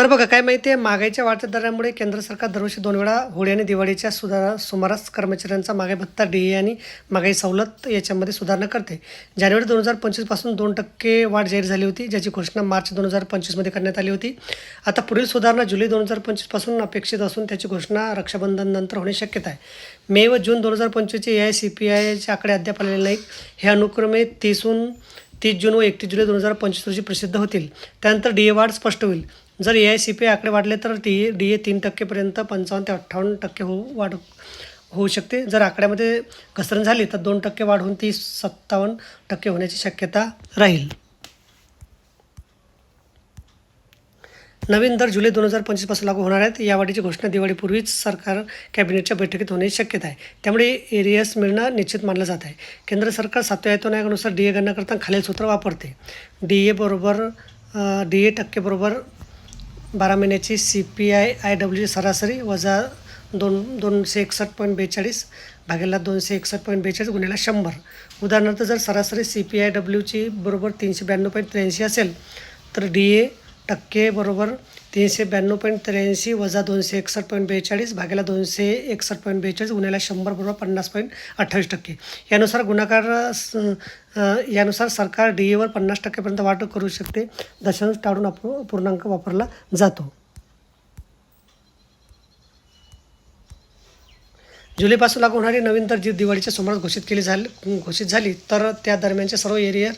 तर बघा काय माहिती आहे महागाईच्या वाढत्या दरामुळे केंद्र सरकार दरवर्षी दोन वेळा होळी आणि दिवाळीच्या सुधारा सुमारास कर्मचाऱ्यांचा महागाई भत्ता डी ए आणि महागाई सवलत याच्यामध्ये सुधारणा करते. जानेवारी दोन हजार पंचवीसपासून दोन टक्के वाढ जाहीर झाली होती ज्याची घोषणा मार्च दोन हजार पंचवीसमध्ये करण्यात आली होती. आता पुढील सुधारणा जुलै दोन हजार पंचवीसपासून अपेक्षित असून त्याची घोषणा रक्षाबंधननंतर होणे शक्यता आहे. मे व जून दोन हजार पंचवीसचे A I C P I आकडे अद्याप आलेले नाहीत. हे अनुक्रमे तीसहून तीस जून व एकतीस जुलै दोन हजार पंचवीस रोजी प्रसिद्ध होतील. त्यानंतर डी ए वाढ स्पष्ट होईल. जर ए आय सी पी आकडे वाढले तर डी ए डी ए तीन टक्केपर्यंत पंचावन्न ते अठ्ठावन्न टक्के होऊ वाढ होऊ शकते. जर आकड्यामध्ये घसरण झाली तर दोन टक्के वाढ होऊन ती सत्तावन्न टक्के होण्याची शक्यता राहील. नवीन दर जुलै दोन हजार पंचवीसपासून लागू होणार आहेत. या वाढीची घोषणा दिवाळीपूर्वीच सरकार कॅबिनेटच्या बैठकीत होण्याची शक्यता आहे. त्यामुळे एरियस मिळणं निश्चित मानलं जात आहे. केंद्र सरकार सातव्या आयतो आयोगानुसार डी ए गणना करताना खालील सूत्र वापरते. डी ए बरोबर डी ए टक्के बरोबर बारा महिन्याची सी पी आय आय डब्ल्यूची सरासरी वजा दोन दोनशे एकसष्ट पॉईंट बेचाळीस भागेला दोनशे एकसष्ट पॉईंट बेचाळीस गुन्ह्याला शंभर. उदाहरणार्थ जर सरासरी सी पी आय डब्ल्यूची बरोबर तीनशे ब्याण्णव पॉईंट त्र्याऐंशी असेल तर डी ए टक्के बरोबर तीनशे ब्याण्णव पॉईंट त्र्याऐंशी वजा दोनशे एकसष्ट पॉईंट बेचाळीस भागेला दोनशे एकसष्ट पॉईंट बेचाळीस गुन्ह्याला शंभर बरोबर पन्नास पॉईंट अठ्ठावीस टक्के. यानुसार गुन्हाकार स- यानुसार सरकार डी एवर पन्नास टक्क्यापर्यंत वाटप करू शकते. दशांश टाळून अप पूर्णांक वापरला जातो. जुलैपासून लागू होणारी नवीन दर जी दिवाळीच्या सुमारास घोषित केली झाली घोषित झाली तर त्या दरम्यानचे सर्व एरिया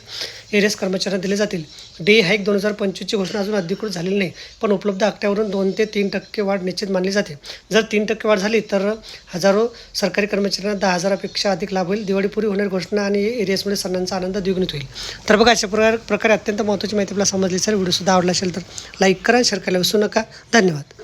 एरियस कर्मचाऱ्यांना दिले जातील. डे हाईक दोन हजार पंचवीसची घोषणा अजून अधिकृत झालेली नाही पण उपलब्ध आकड्यावरून दोन ते तीन टक्के वाढ निश्चित मानली जाते. जर तीन टक्के वाढ झाली तर हजारो सरकारी कर्मचाऱ्यांना दहा हजारापेक्षा अधिक लाभ होईल. दिवाळीपूर्वी होणारी घोषणा आणि एरियसमुळे सणांचा आनंद द्विगुणित होईल. तर बघा अशा प्रकार प्रकारे अत्यंत महत्त्वाची माहिती आपल्याला समजली सर व्हिडिओसुद्धा आवडला असेल तर लाईक करा शेअर करायला विसरू नका. धन्यवाद.